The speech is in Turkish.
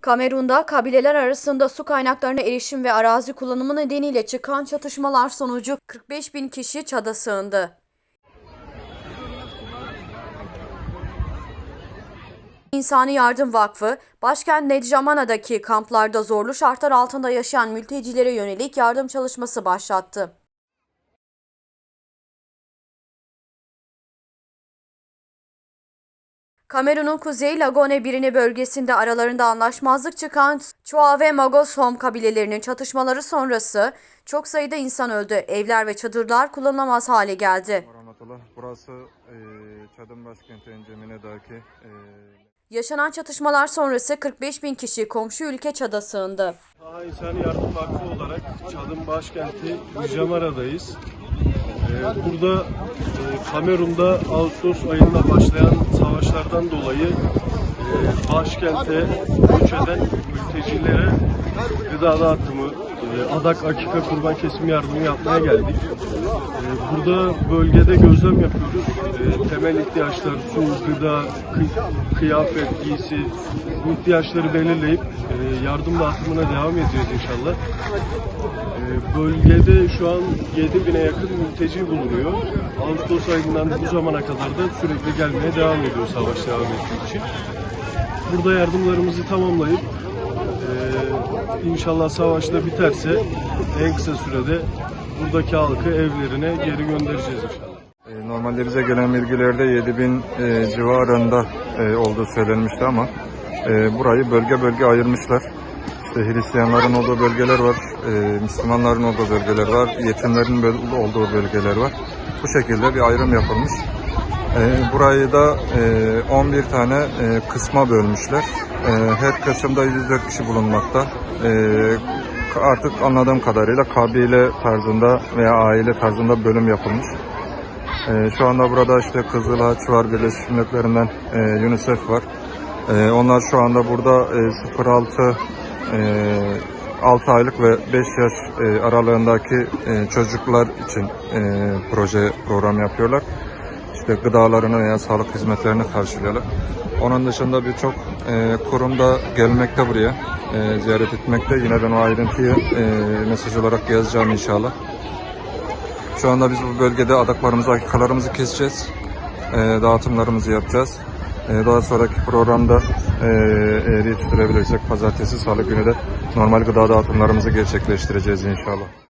Kamerun'da kabileler arasında su kaynaklarına erişim ve arazi kullanımı nedeniyle çıkan çatışmalar sonucu 45 bin kişi çada sığındı. İnsani Yardım Vakfı, başkent Neccamana'daki kamplarda zorlu şartlar altında yaşayan mültecilere yönelik yardım çalışması başlattı. Kamerun'un Kuzey Lagone Birini bölgesinde aralarında anlaşmazlık çıkan Chua ve Magosom kabilelerinin çatışmaları sonrası çok sayıda insan öldü. Evler ve çadırlar kullanılamaz hale geldi. Burası e, Çad'ın başkenti Encemine'deki e, Yaşanan çatışmalar sonrası 45 bin kişi komşu ülke Çad'a sığındı. Daha İnsani Yardım Vakfı olarak Çad'ın başkenti Jamara'dayız. Ee, burada e, Kamerun'da Ağustos ayında başlayan savaşlardan dolayı e, başkente göç eden mültecilere gıda dağıtımı, adak, akika, kurban kesimi yardımı yapmaya geldik. E, burada bölgede gözlem yapıyoruz. E, temel ihtiyaçlar, su, gıda, kı- kıyafet, giysi bu ihtiyaçları belirleyip e, yardım dağıtımına devam edeceğiz inşallah. Bölgede şu an 7000'e yakın mülteci bulunuyor. Ağustos ayından bu zamana kadar da sürekli gelmeye devam ediyor savaş devam ettiği için. Burada yardımlarımızı tamamlayıp inşallah savaşta biterse en kısa sürede buradaki halkı evlerine geri göndereceğiz inşallah. e, normalde bize gelen bilgilerde 7000 e, civarında e, olduğu söylenmişti ama e, burayı bölge bölge ayırmışlar. İşte Hristiyanların olduğu bölgeler var, Müslümanların olduğu bölgeler var, yetimlerin olduğu bölgeler var. Bu şekilde bir ayrım yapılmış. Burayı da e, 11 tane kısma bölmüşler. E, her kısımda 104 kişi bulunmakta. E, artık anladığım kadarıyla kabile tarzında veya aile tarzında bölüm yapılmış. E, şu anda burada işte Kızıl Haç var, Birleşmiş Milletler'den e, UNICEF var. E, onlar şu anda burada e, 06 e, 6 aylık ve 5 yaş e, aralığındaki e, çocuklar için e, proje program yapıyorlar işte gıdalarını veya sağlık hizmetlerini karşılıyorlar. Onun dışında birçok e, kurum da gelmekte buraya e, ziyaret etmekte. Yine ben o ayrıntıyı e, mesaj olarak yazacağım inşallah. Şu anda biz bu bölgede adaklarımızı, akikalarımızı keseceğiz. E, dağıtımlarımızı yapacağız. E, daha sonraki programda e, eğer yetiştirebilirsek pazartesi, salı günü de normal gıda dağıtımlarımızı gerçekleştireceğiz inşallah.